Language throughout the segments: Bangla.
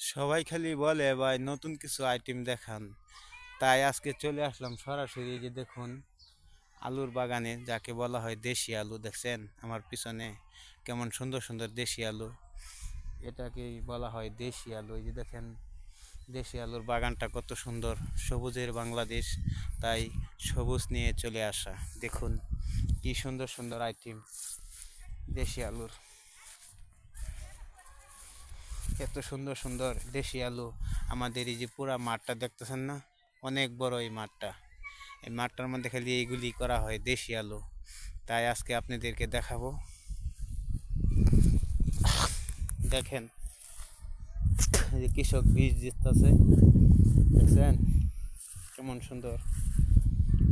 সবাই খালি বলে, ভাই, নতুন কিছু আইটেম দেখান। তাই আজকে চলে আসলাম সরাসরি যে দেখুন, আলুর বাগানে, যাকে বলা হয় দেশি আলু, দেখছেন? আমার পিছনে কেমন সুন্দর সুন্দর দেশি আলু। এটাকেই বলা হয় দেশি আলু। এই যে দেখেন, দেশি আলুর বাগানটা কত সুন্দর। সবুজের বাংলাদেশ, তাই সবুজ নিয়ে চলে আসা। দেখুন, কি সুন্দর সুন্দর আইটেম দেশি আলুর। এত সুন্দর সুন্দর দেশি আলু আমাদের এই যে পুরা মাঠটা দেখতেছেন না? অনেক বড় এই মাঠটা। এই মাঠটার মধ্যে খালি এইগুলি করা হয়, দেশি আলু। তাই আজকে আপনাদেরকে দেখাবো। দেখেন যে কৃষক বীজ দিতেছে। দেখছেন? কেমন সুন্দর।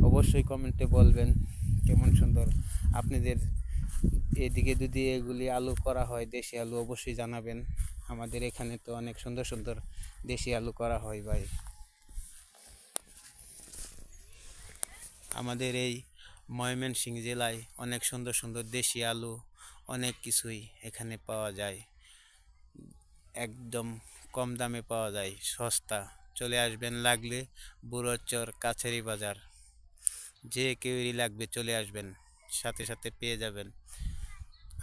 অবশ্যই কমেন্টে বলবেন কেমন সুন্দর। আপনাদের এদিকে যদি এগুলি আলু করা হয়, দেশি আলু, অবশ্যই জানাবেন। আমাদের এখানে তো অনেক সুন্দর সুন্দর দেশি আলু করা হয় ভাই। আমাদের এই ময়মনসিংহ জেলায় অনেক সুন্দর সুন্দর দেশি আলু অনেক কিছুই এখানে পাওয়া যায়। একদম কম দামে পাওয়া যায়, সস্তা। চলে আসবেন লাগলে বুড়োচর কাছেরি বাজার। যে কেউই লাগবে চলে আসবেন, সাথে সাথে পেয়ে যাবেন।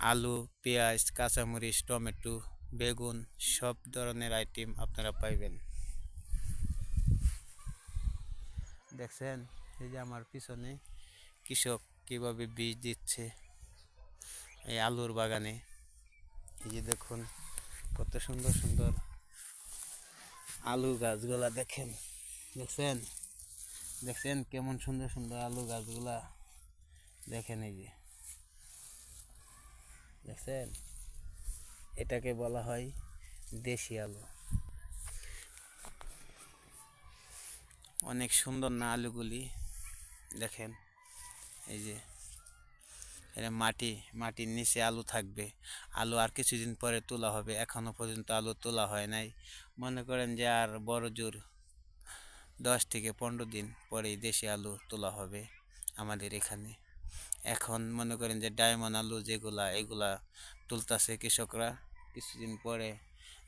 আলু, পেঁয়াজ, কাঁচামরিচ, টমেটো বেগুন, সব ধরনের আইটেম আপনারা পাইবেন। দেখছেন? এই যে আমার পিছনে কৃষক কীভাবে বীজ দিচ্ছে এই আলুর বাগানে। এই যে দেখুন, কত সুন্দর সুন্দর আলু গাছগুলা দেখেন। দেখছেন? দেখছেন কেমন সুন্দর সুন্দর আলু গাছগুলা। দেখেন এই যে। দেখছেন? এটাকে বলা হয় দেশি আলু। অনেক সুন্দর না আলুগুলি, দেখেন, এই যে এটা মাটি, মাটির নিচে আলু থাকবে। আলু আর কিছুদিন পরে তোলা হবে, এখনও পর্যন্ত আলু তোলা হয় নাই। মনে করেন যে আর বড় জোর দশ থেকে পনেরো দিন পরেই দেশি আলু তোলা হবে আমাদের এখানে। এখন মনে করেন যে ডায়মন্ড আলু যেগুলা, এগুলা তুলতাছে কৃষকরা কিছুদিন পরে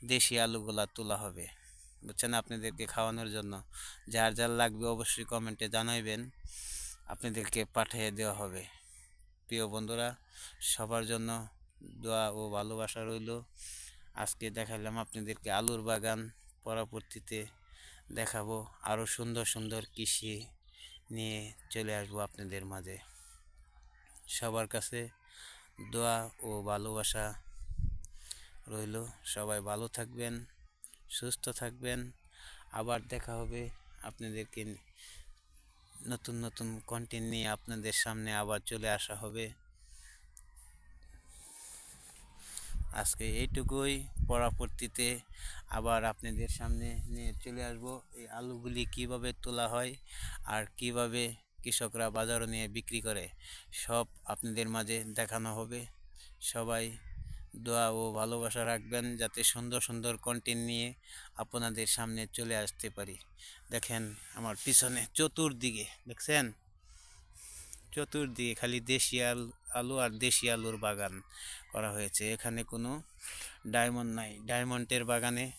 দেশি আলুগুলা তোলা হবে। বুঝছেন? আপনাদেরকে খাওয়ানোর জন্য। যার যার লাগবে অবশ্যই কমেন্টে জানাইবেন। আপনাদেরকে পাঠিয়ে দেওয়া হবে। প্রিয় বন্ধুরা, সবার জন্য দোয়া ও ভালোবাসা রইল। আজকে দেখালাম আপনাদেরকে আলুর বাগান। পরবর্তীতে দেখাবো আরও সুন্দর সুন্দর কৃষি নিয়ে চলে আসব আপনাদের মাঝে। সবার কাছে দোয়া ও ভালোবাসা। রইল। সবাই ভালো থাকবেন, সুস্থ থাকবেন। আবার দেখা হবে আপনাদেরকে নতুন নতুন কন্টেন্ট নিয়ে আপনাদের সামনে আবার চলে আসা হবে। আজকে এইটুকুই, পরবর্তীতে আবার আপনাদের সামনে নিয়ে চলে আসব। এই আলুগুলি কীভাবে তোলা হয় আর কীভাবে কৃষকরা বাজারে নিয়ে বিক্রি করে, সব আপনাদের মাঝে দেখানো হবে। সবাই দোয়া ও ভালোবাসা রাখবেন যাতে সুন্দর সুন্দর কন্টেন্ট নিয়ে আপনাদের সামনে চলে আসতে পারি। দেখেন আমার পিছনে চতুর্দিকে, দেখছেন? চতুর্দিকে খালি দেশি আলু আর দেশি আলুর বাগান করা হয়েছে। এখানে কোনো ডায়মন্ড নাই। ডায়মন্ডের বাগানে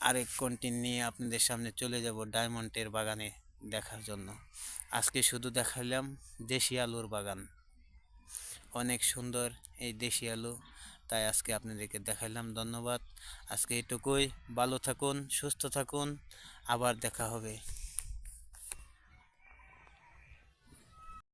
আরেক কন্টেন্ট নিয়ে আপনাদের সামনে চলে যাব ডায়মন্ডের বাগানে দেখার জন্য। আজকে শুধু দেখালাম দেশি আলুর বাগান। অনেক সুন্দর এই দেশি আলু। তাই আজকে আপনাদেরকে দেখাইলাম। ধন্যবাদ। আজকে এটুকুই। ভালো থাকুন, সুস্থ থাকুন। আবার দেখা হবে।